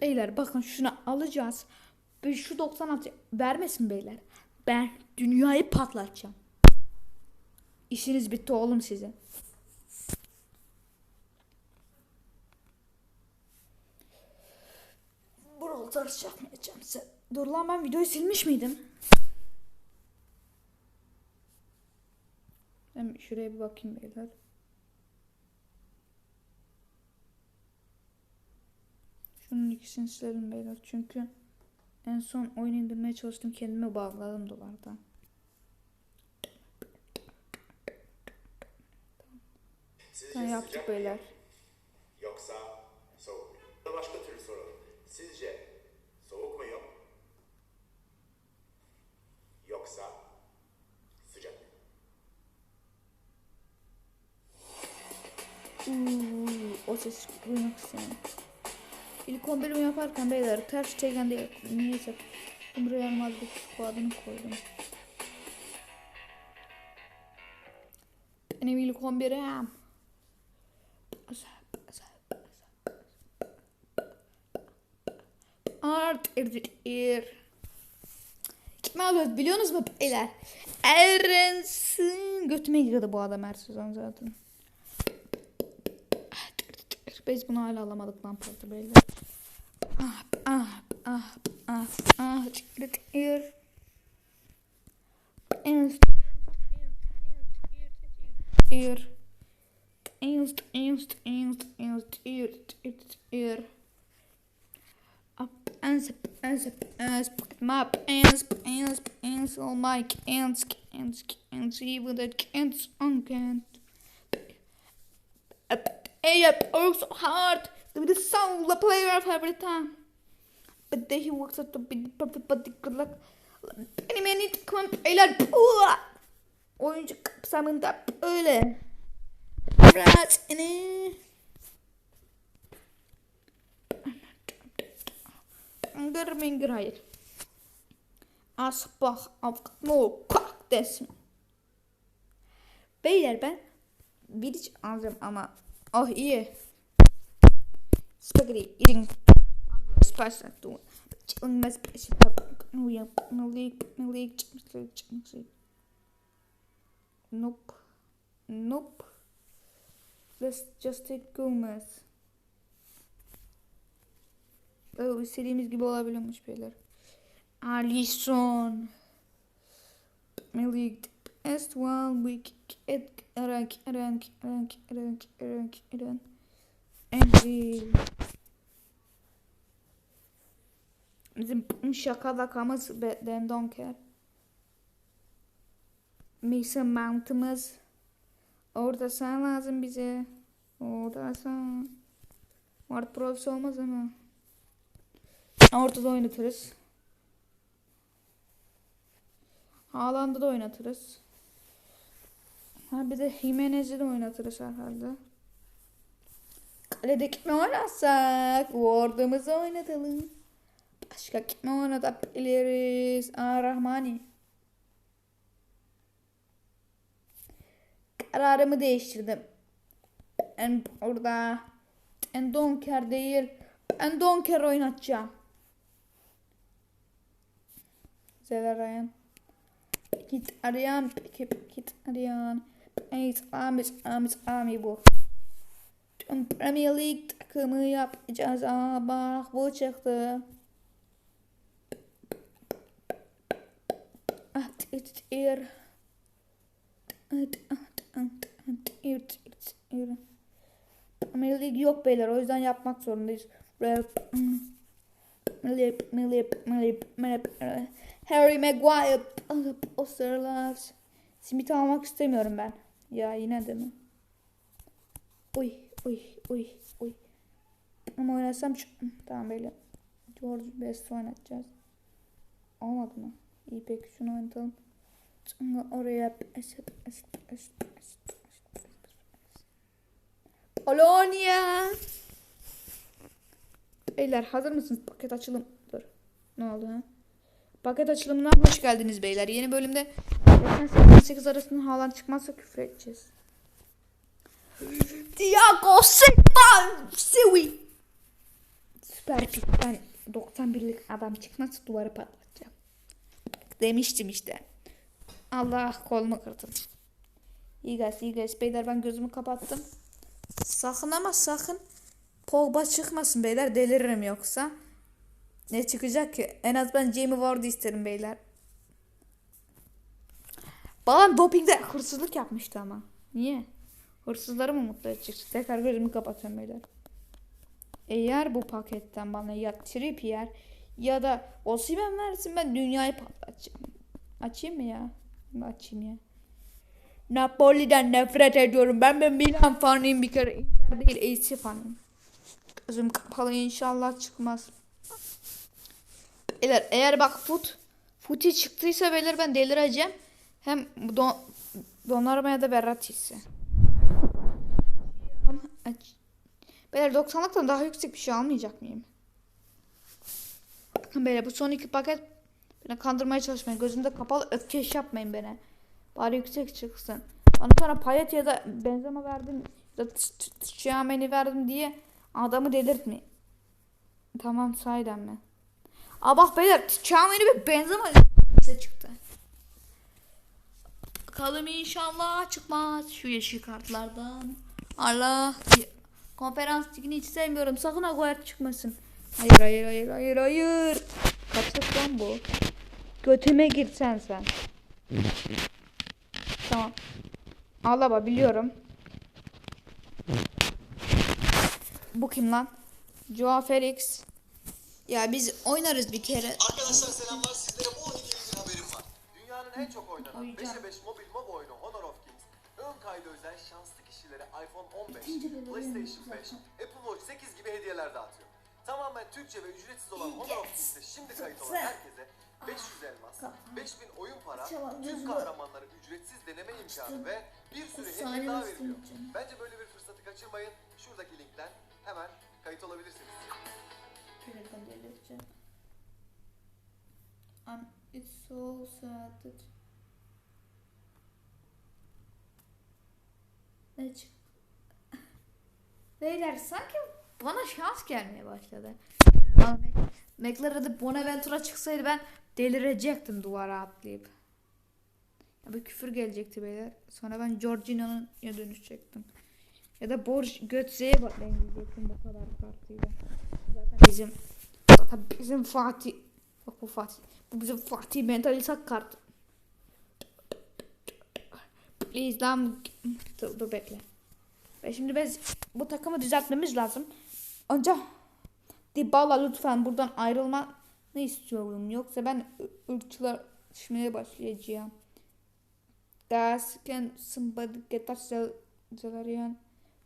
Beyler bakın şunu alacağız. Şu 96 vermesin beyler. Ben dünyayı patlatacağım. İşiniz bitti oğlum sizin. Buralı tarz yapmayacağım size. Dur lan ben videoyu silmiş miydim? Ben şuraya bir bakayım beyler. Şunun ikisini silelim beyler çünkü en son oyun indirmeye çalıştım kendimi bağladım dolarda. Sizce yaptık sıcak mı beyler. yoksa soğuk mu? Başka türlü soralım. Sizce soğuk muyum? Yoksa sıcak mı? Uuu, o ses duymak istiyorum. İlk 11'imi yaparken beyler ters çeken değil. Neyse. Buraya Madrid squad'ını koydum. Benim ilk 11'im. Art ir. Kim alıyoruz biliyorsunuz mu beyler? Erensin. Götüme girdi bu adam her sezon zaten. Biz bunu hala alamadık lan parti beyler. Ah ah ah ah ah ir. Inst. Ir. Inst inst inst inst ir ir ir. Up zip and zip my pants pants pants all my cans cans even the cans on cans. İt works hard to be the sole player of every time. But then he works out to be the perfect the good luck. Benim en iyi takımım beyler. Oyuncu kapsamında böyle. Biraz ini. Angır mengir hayır. Asbah avukat no kalk desin. Beyler ben bir iç alacağım ama oh iyi. Spaghetti eating yeah, no leak, no leak, no leak, no leak. Nope. Nope. Let's just take Gomez. Oh, istediğimiz gibi olabiliyormuş beyler. Alison. Melik. Best one week. Et. Rank. Rank. Rank. Rank. Rank. Rank. Angel. Bizim şaka rakamız Ben don't care. Mason Mount'ımız. Orada sen lazım bize. Orada sen. Pro'su olmaz ama. Ortada oynatırız. Haaland'ı da oynatırız. Ha bir de Jimenez'i de oynatırız herhalde. Kalede kimi oynatsak? Ward'ımızı oynatalım. Başka kimi oynatabiliriz? Aa Rahmani. Kararımı değiştirdim. Ben orada ben Donker değil. Ben Donker oynatacağım. Zeler Ryan. Git arayan. Peki git arayan. Evet Ahmet Ahmet Ahmet bu. Tüm Premier League takımı yapacağız. Aa bak bu çıktı. Ah, it ir. Premier League yok beyler o yüzden yapmak zorundayız. Harry Maguire posterler. Smith almak istemiyorum ben. Ya yine de mi? Uy, uy, uy, uy. Ama oynasam şu... Tamam böyle. George Best oynatacağız. Olmadı mı? İyi peki şunu oynatalım. Oraya Polonya. Beyler hazır mısınız? Paket açılım. Dur. Ne oldu ha? Paket açılımına hoş geldiniz beyler. Yeni bölümde 88 arasında Haaland çıkmazsa küfür edeceğiz. Thiago Silva Siwi süper pik. Ben 91'lik adam çıkmaz duvarı patlatacağım. Demiştim işte. Allah kolumu kırdım. İyi guys, iyi guys. Beyler ben gözümü kapattım. Sakın ama sakın Pogba çıkmasın beyler deliririm yoksa. Ne çıkacak ki? En az ben Jamie Ward'u isterim beyler. Babam dopingde hırsızlık yapmıştı ama. Niye? Hırsızları mı mutlu edecek? Tekrar gözümü kapatıyorum beyler. Eğer bu paketten bana ya Trippier ya da Osimhen versin ben dünyayı patlatacağım. Açayım mı ya? Açayım ya. Napoli'den nefret ediyorum. Ben ben Milan fanıyım bir kere. Inter değil AC fanıyım. Gözüm kapalı inşallah çıkmaz. Beyler eğer bak fut futi çıktıysa beyler ben delireceğim. Hem don, donarmaya da Verratisi. Aç. Beyler 90'lıktan daha yüksek bir şey almayacak mıyım? Bakın beyler bu son iki paket beni kandırmaya çalışmayın. Gözümde kapalı öfkeş yapmayın beni. Bari yüksek çıksın. Bana sonra Payet ya da Benzema verdim ya da Xiaomi'ni verdim diye adamı delirtmeyin. Tamam sahiden mi? Aa bak beyler Xiaomi'ni ve Benzema size çıktı. Bakalım inşallah çıkmaz şu yeşil kartlardan. Allah. Konferans ligini hiç sevmiyorum. Sakın Aguero çıkmasın. Hayır hayır hayır hayır hayır. Kaçak lan bu. Götüme girsen sen. Tamam. Alaba biliyorum. Bu kim lan? Joao Felix. Ya biz oynarız bir kere. Arkadaşlar selamlar sizlere bu 12 Eylül haberim var. Dünyanın en çok oynanan Oyuncak. 5'e 5 mobil MOBA oyunu Honor of Kings ön kaydı özel şanslı kişilere iPhone 15, PlayStation 5, Apple Watch 8 gibi hediyeler dağıtıyor. Tamamen Türkçe ve ücretsiz olan Honor of Kings'te şimdi kayıt olan herkese 500 elmas, 5000 oyun para, tüm kahramanları ücretsiz deneme imkanı ve bir sürü hediye daha veriliyor. Bence böyle bir fırsatı kaçırmayın. Şuradaki linkten hemen kayıt olabilirsiniz. Um, it's so sad. Ne? Beyler sanki bana şans gelmeye başladı. Mac- McLaren'de Bonaventura çıksaydı ben delirecektim duvara atlayıp. Ya bir küfür gelecekti beyler. Sonra ben Jorginho'nun ya dönüşecektim. Ya da Borj Götze'ye bak ben diyecektim bu kadar kartıyla. Zaten bizim zaten bizim Fatih bak bu Fatih. Bu bizim Fatih mentalisak kart. Please lan dur, dur bekle. Ve şimdi biz bu takımı düzeltmemiz lazım. Önce Dybala lütfen buradan ayrılma ne istiyorum yoksa ben ırkçılaşmaya başlayacağım. Guys, can somebody get us Zelarian?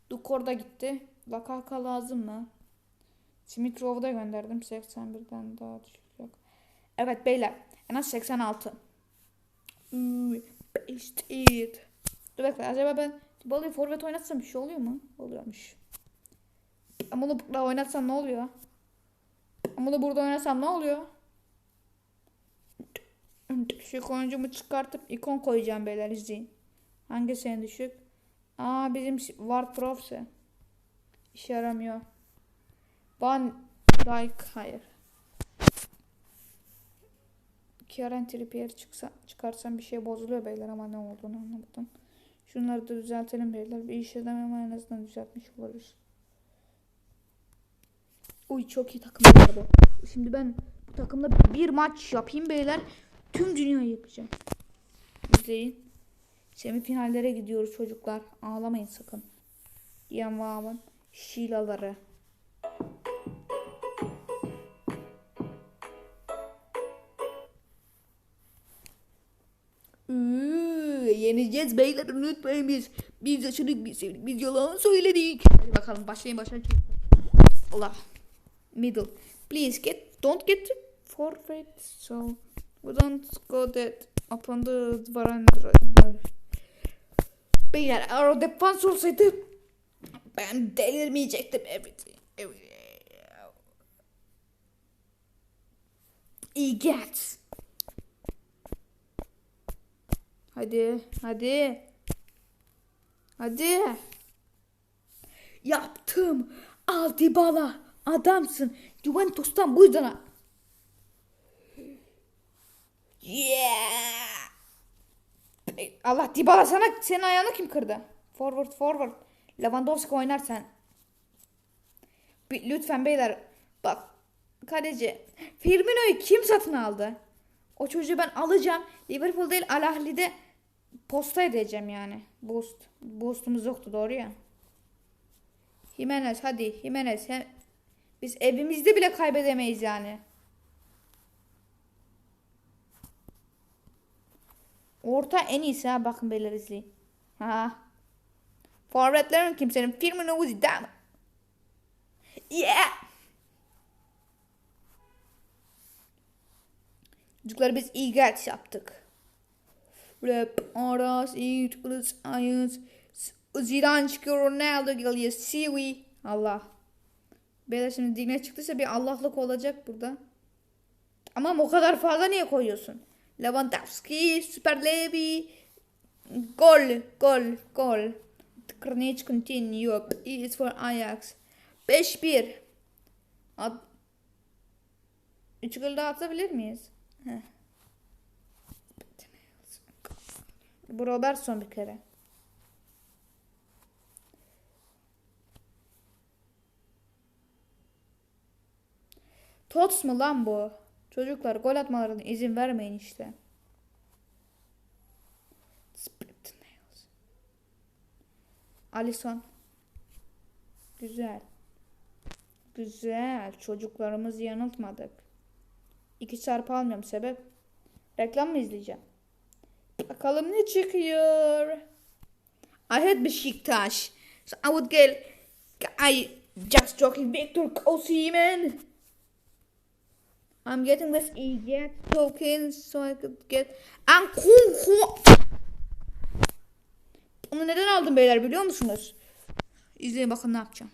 Dukor da gitti. Lakaka lazım mı? Smith Rowe'u da gönderdim. 81'den daha düşük yok. Evet beyler. En az 86. Üü, Based it. Dur bekle. Acaba ben Dybala'yı forvet oynatsam bir şey oluyor mu? Oluyormuş. Ama bunu burada oynatsam ne oluyor? Ama bunu burada oynasam ne oluyor? Düşük oyuncumu çıkartıp ikon koyacağım beyler izleyin. Hangisi en düşük? Aa bizim Ward Profse. İşe yaramıyor. Van Dijk hayır. Kieran Trippier çıksa, çıkarsam bir şey bozuluyor beyler ama ne olduğunu anlamadım. Şunları da düzeltelim beyler. Bir iş edemem ama en azından düzeltmiş oluruz. Uy çok iyi takım bu. Şimdi ben bu takımda bir maç yapayım beyler. Tüm dünyayı yapacağım. İzleyin. Semifinallere gidiyoruz çocuklar. Ağlamayın sakın. Diyen Vav'ın şilaları. Üü, yeneceğiz beyler unutmayın biz. Biz yaşadık biz sevdik biz yalan söyledik. Hadi bakalım başlayın başlayın. Allah. Middle. Please get don't get forfeit so we don't go that upon the veranda. Beyler eğer defans olsaydı ben delirmeyecektim everything. everything. İyi get. Hadi, hadi. Hadi. Yaptım. Al Dybala. Adamsın. Juventus'tan bu yüzden. Yeah. Allah Dybala sana senin ayağını kim kırdı? Forward forward. Lewandowski oynar sen. Lütfen beyler bak kaleci Firmino'yu kim satın aldı? O çocuğu ben alacağım. Liverpool değil Al Ahli'de posta edeceğim yani. Boost. Boostumuz yoktu doğru ya. Jimenez hadi Jimenez. Hem, biz evimizde bile kaybedemeyiz yani. Orta en iyisi ha bakın beyler. Ha. Forvetlerin kimsenin Firmino Uzi değil? Yeah. Çocuklar biz iyi gel yaptık. Rap, Aras, Eat, Ulus, Ayız, Zidane çıkıyor, Ronaldo geliyor, Siwi. Allah. Beyler şimdi dine çıktıysa bir Allah'lık olacak burada. Ama o kadar fazla niye koyuyorsun? Lewandowski, Super Levi, gol, gol, gol. Kronic continue. It's for Ajax. 5-1. At 3 gol daha atabilir miyiz? Heh. Bu Robertson bir kere. Tots mu lan bu? Çocuklar gol atmalarına izin vermeyin işte. Alisson. Güzel. Güzel. Çocuklarımızı yanıltmadık. İki çarpı almıyorum sebep. Reklam mı izleyeceğim? Bakalım ne çıkıyor. I had Beşiktaş. So I would get I just joking Victor Osimhen. I'm getting this idiot token so I could get Ankunku. Onu neden aldım beyler biliyor musunuz? İzleyin bakın ne yapacağım.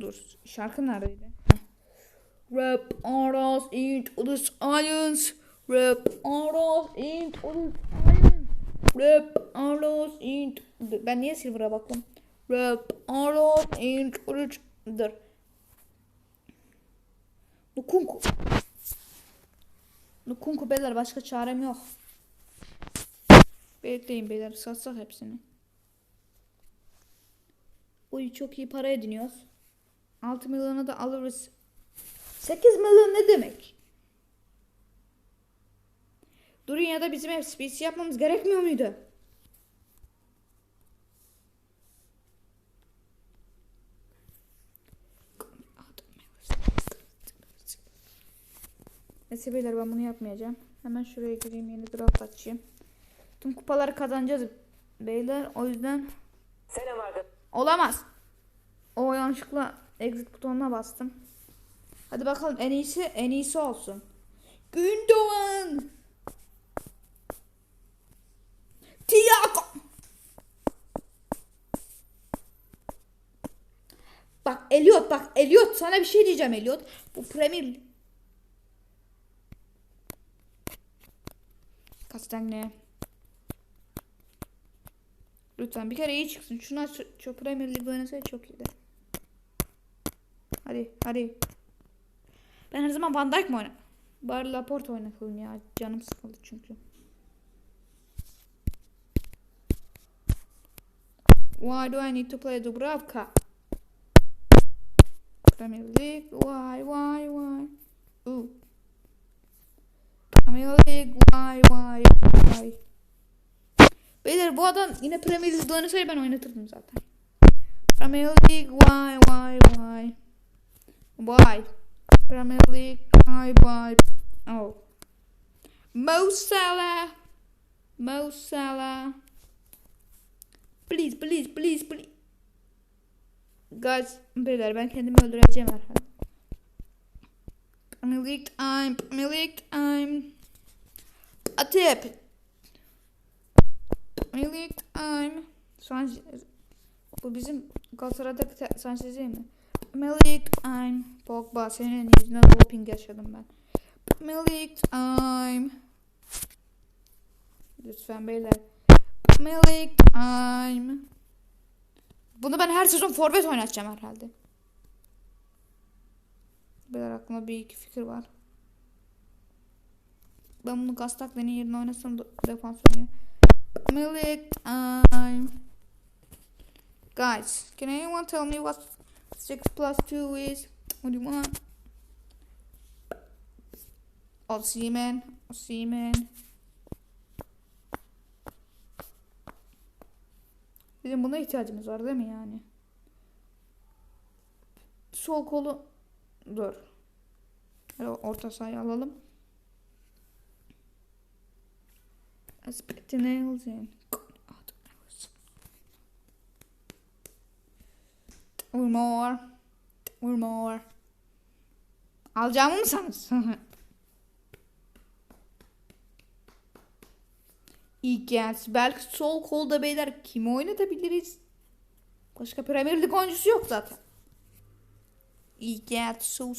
Dur şarkı neredeydi? Rap Aras Eat Ulus Science. Rap Ulus Science. Rap Aras Eat Ben niye Silver'a baktım? Rap Eat Ulus Dur. Lukunku. Lukunku beyler başka çarem yok. Bekleyin beyler satsak hepsini. Uy çok iyi para ediniyoruz. 6 milyona da alırız. 8 milyon ne demek? Durun ya da bizim FSPC yapmamız gerekmiyor muydu? Neyse beyler ben bunu yapmayacağım. Hemen şuraya gireyim yeni draft açayım. Tüm kupaları kazanacağız beyler. O yüzden Selam arkadaşlar. Olamaz. O yanlışlıkla exit butonuna bastım. Hadi bakalım en iyisi en iyisi olsun. Gündoğan. Tiago. Bak Elliot bak Elliot sana bir şey diyeceğim Elliot. Bu Premier Castagne. Lütfen bir kere iyi çıksın. Şuna şu, şu Premier Lig oynasaydı çok iyiydi. Hadi hadi. Ben her zaman Van Dijk mi oynam? Bari Laporte oynatalım ya. Canım sıkıldı çünkü. Why do I need to play Dubravka? Premier League. Why, why, why? Ooh. Premier League. Why, why, why? Beyler bu adam yine Premier League'de oynasaydı ben oynatırdım zaten. Premier League. Why, why, why? Why? Premier League. Why, why? Oh. Mo Salah. Mo Salah. Please, please, please, please. Guys, beyler ben kendimi öldüreceğim herhalde. League time, League time. Atip. League time. Sanchez. Bu bizim Galatasaray'daki Sanchez değil mi? League time. Pogba senin yüzünden doping yaşadım ben. League time. Lütfen beyler. League time. Bunu ben her sezon forvet oynatacağım herhalde. Beyler aklıma bir iki fikir var. Ben bunu Gastak'ların yerine oynasam da defans oynuyor. Milik time. Guys, can anyone tell me what 6 plus 2 is? What do you want? Osimhen, Osimhen. Bizim buna ihtiyacımız var değil mi yani? Sol kolu dur. Orta sahayı alalım. Aspect nails in. Or more. Or more. Alacağımı mı sanırsın? İyi gelsin. Belki sol kolda beyler kimi oynatabiliriz? Başka Premier Lig oyuncusu yok zaten. İyi gelsin.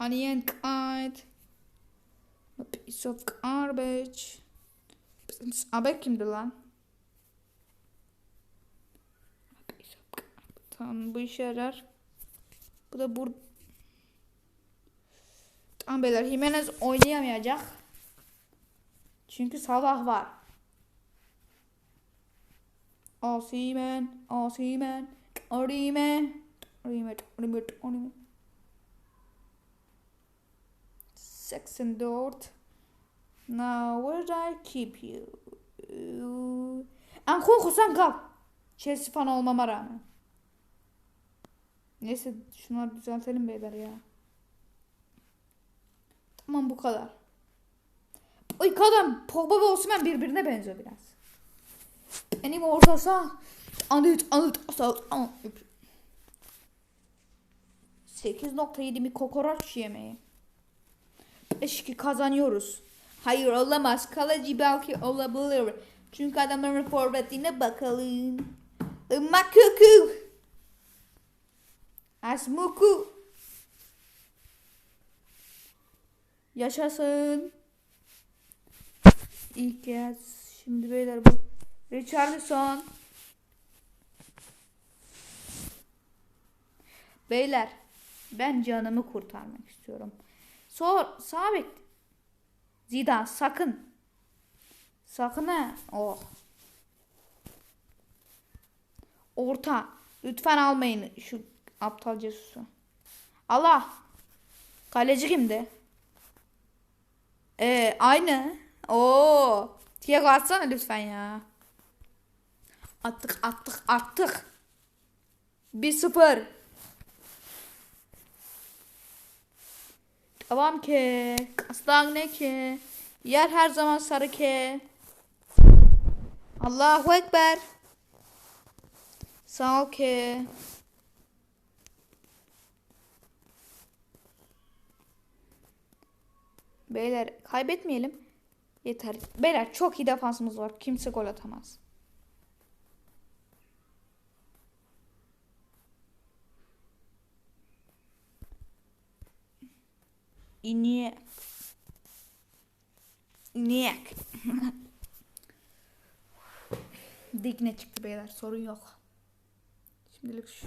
Onion kite. A piece of garbage. Abek kimdi lan? Tamam bu işe yarar. Bu da bur... Tamam beyler Jimenez oynayamayacak. Çünkü Salah var. Osimhen, Osimhen, Orime, Orime, Orime, Orime. 84. Now where do I keep you? Ankunku sen kal. Chelsea fan olmama rağmen. Neyse şunları düzeltelim beyler ya. Tamam bu kadar. Oy kadın Pogba ve Osimhen birbirine benziyor biraz. Benim orta saha. Anıt anıt asal. 8.7 mi kokoreç yemeği. 5-2 kazanıyoruz. Hayır olamaz. Kaleci belki olabilir. Çünkü adamların forvetine bakalım. Makuku. Asmuku. Yaşasın. İlk kez. Şimdi beyler bu. Richarlison. Beyler. Ben canımı kurtarmak istiyorum. Sor, sağ bek. Zidane sakın. Sakın ha. Oh. Orta. Lütfen almayın şu aptal Cesus'u. Allah. Kaleci kimdi? Ee, aynı. Oo. Thiago atsana lütfen ya. Attık attık attık. 1-0. Devam ki. Aslan ne ki? Yer her zaman sarı ki. Allahu Ekber. Sağ ol ki. Beyler kaybetmeyelim. Yeter. Beyler çok iyi defansımız var. Kimse gol atamaz. İniye. İniyek. Digne çıktı beyler. Sorun yok. Şimdilik şu.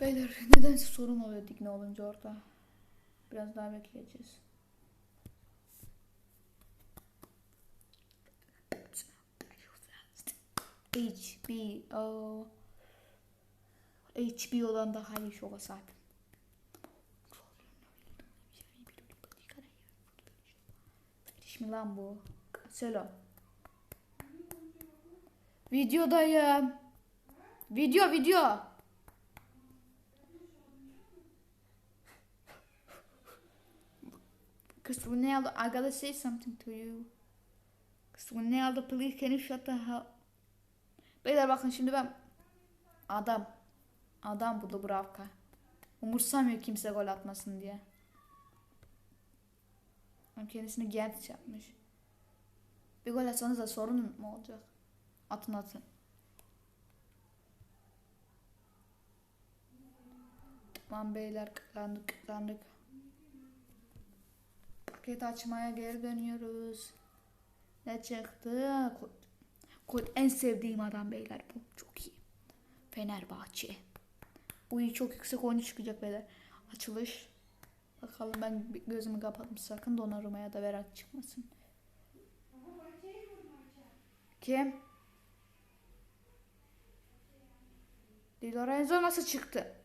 Beyler nedense sorun oluyor Digne olunca orada. Biraz daha bekleyeceğiz. HBO HBO'dan daha iyi şova sahip. Mi lan bu? Selam. Videodayım. Video video. Because Ronaldo, I gotta say something to you. Because Ronaldo, please can you shut the hell Beyler bakın şimdi ben adam adam bu Dubravka. Umursamıyor kimse gol atmasın diye. Kendisini genç yapmış. Bir gol atsanız da sorun mu olacak? Atın atın. Tamam beyler kazandık kazandık. Paket açmaya geri dönüyoruz. Ne çıktı? Kod. Kod en sevdiğim adam beyler bu. Çok iyi. Fenerbahçe. Bu iyi çok yüksek oyuncu çıkacak beyler. Açılış. Bakalım ben gözümü kapattım. Sakın Donnarumma'ya da Berat çıkmasın. Kim? Di Lorenzo nasıl çıktı?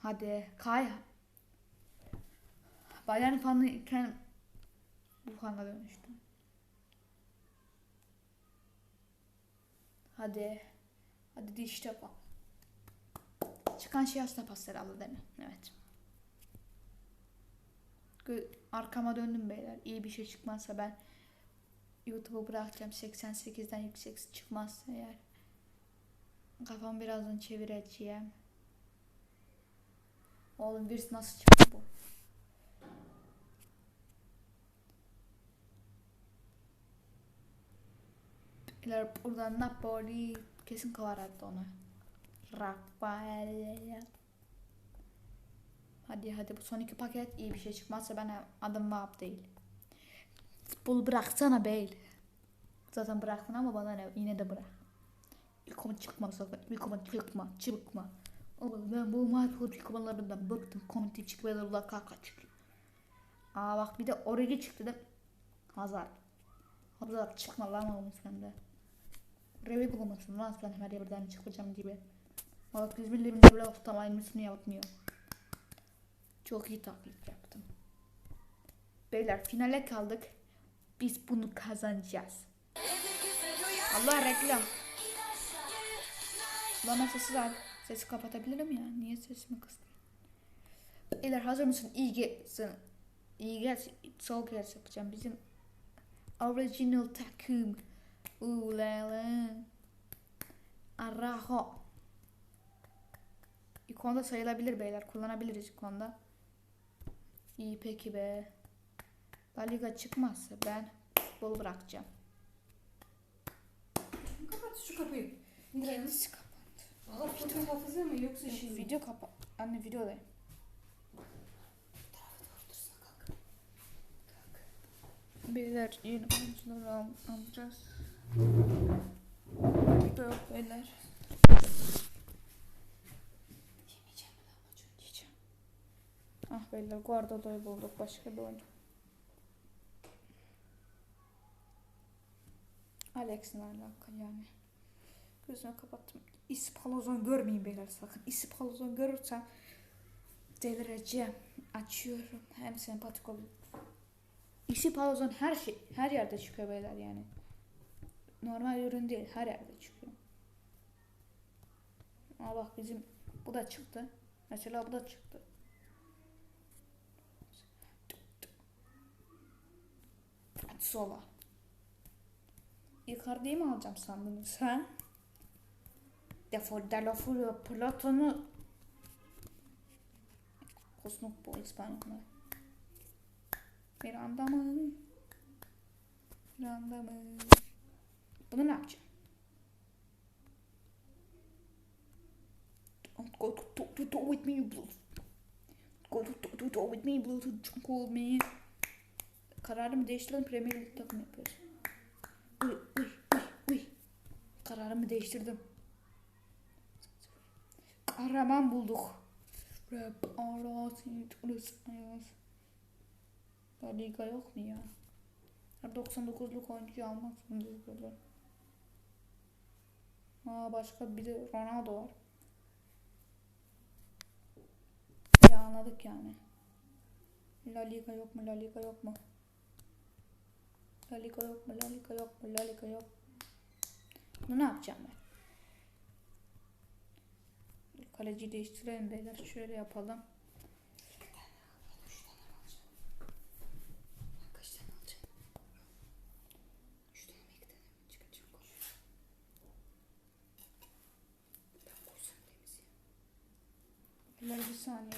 Hadi Kay. Bayern fanı iken bu fana dönüştüm. Hadi. Hadi diş tapa. Çıkan şey aslında pas herhalde değil mi? Evet. Arkama döndüm beyler. İyi bir şey çıkmazsa ben YouTube'u bırakacağım. 88'den yüksek çıkmazsa eğer. Kafamı birazdan çevireceğim. Oğlum virüs nasıl çıktı bu? Beyler buradan Napoli kesin kovardı onu. Rafael. Hadi hadi bu son iki paket iyi bir şey çıkmazsa ben adım Vahap değil. Futbolu bıraksana Bale. Zaten bıraktın ama bana ne yine de bırak. İlk ama çıkma sakın. İlk ama çıkma. Çıkma. Oğlum ben bu Michael çıkmalarından bıktım. Komite çıkmalarından kaka çıkıyor. Aa bak bir de Origi çıktı da Hazard. Hazard çıkma lan oğlum sen de. Revi bulmasın lan sen her yerden çıkacağım gibi. Bak biz birliğimde böyle ortam aynısını yapmıyor. Çok iyi taklit yaptım. Beyler finale kaldık. Biz bunu kazanacağız. Allah reklam. Bana sesi ver. Sesi kapatabilirim ya. Niye sesimi kıstın? Beyler hazır mısın? İyi gelsin. İyi gelsin. Sol gelsin yapacağım. Bizim original takım. Ulala. Araho. İkonda sayılabilir beyler. Kullanabiliriz ikonda. İyi peki be. La Liga çıkmazsa ben futbolu bırakacağım. Kapat şu kapıyı. Kendisi kapat. Valla fotoğraf hafıza mı yoksa şey mi? Video kapat. Anne videodayım. Beyler yeni oyuncuları al alacağız. Yok beyler. Ah beyler Guardiola'yı bulduk. Başka bir oyuncu. Alex'in alaka yani. Gözümü kapattım. İspalozon görmeyin beyler sakın. İspalozon görürsem delireceğim. Açıyorum. Hem sempatik oluyor. İspalozon her şey her yerde çıkıyor beyler yani. Normal ürün değil her yerde çıkıyor. Aa bak bizim bu da çıktı. Mesela bu da çıktı. Sola. Icardi'yi mi alacağım sandınız ha? Defol Delafulio Platon'u Kosnok bu İspanyol mu? Miranda mı? Miranda mı? Bunu ne yapacağım? Don't go to to to to with me, Bluetooth. Go to to to to with me, Bluetooth. Call me. Kararımı değiştirdim. Premier League takım yapıyoruz. Uy uy uy uy. Kararımı değiştirdim. Kahraman bulduk. Rap arasın ayaz. La Liga yok mu ya? Her 99'luk oyuncu almak zorundayız böyle. Aa başka bir de Ronaldo var. Ya anladık yani. La Liga yok mu? La Liga yok mu? La Liga yok mu? La Liga yok mu? La Liga yok. Bunu ne yapacağım ben? Kaleci değiştirelim beyler. Şöyle yapalım. Kaç tane alacaksın? Üç tane mi iki tane mi? Çıkacak o. Ben koysam temiz Beyler bir saniye.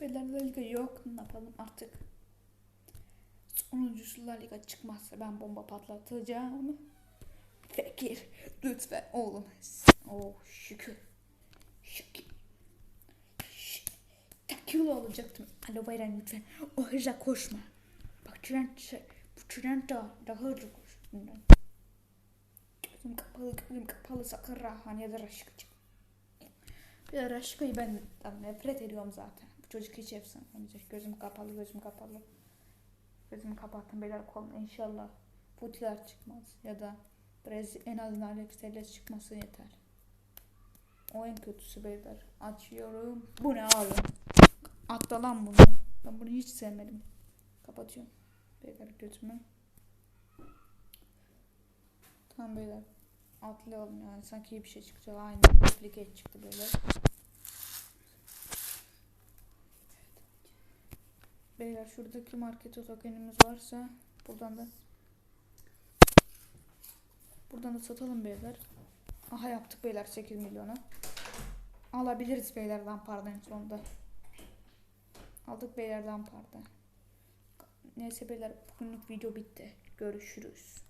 Beyler Liga yok. Ne yapalım artık? Sonuncusu La Liga çıkmazsa ben bomba patlatacağım. Fakir lütfen oğlum. Oh. Şükür. Kilo olacaktım. Alo Bayram lütfen. O hızla koşma. Bak tren, bu tren daha, daha hızlı koş. Bundan. Gözüm kapalı, gözüm kapalı sakın rahan ya da raşıkçı. Bir de raşıkayı ben nefret ediyorum zaten. Bu çocuk hiç efsane. Gözüm kapalı, gözüm kapalı. Gözümü kapattım beyler kolum inşallah. Futiler çıkmaz ya da Brez en azından Alex çıkması yeter. O en kötüsü beyler. Açıyorum. Bu ne abi? Atla lan bunu. Ben bunu hiç sevmedim. Kapatıyorum. Beyler gözümü. Tamam beyler. Atlayalım yani. Sanki iyi bir şey çıkacak. Aynı. Duplicate çıktı böyle. Beyler şuradaki market tokenimiz varsa buradan da buradan da satalım beyler. Aha yaptık beyler 8 milyona. Alabiliriz beylerden pardon en sonunda. Aldık beylerden pardon. Neyse beyler bugünlük video bitti. Görüşürüz.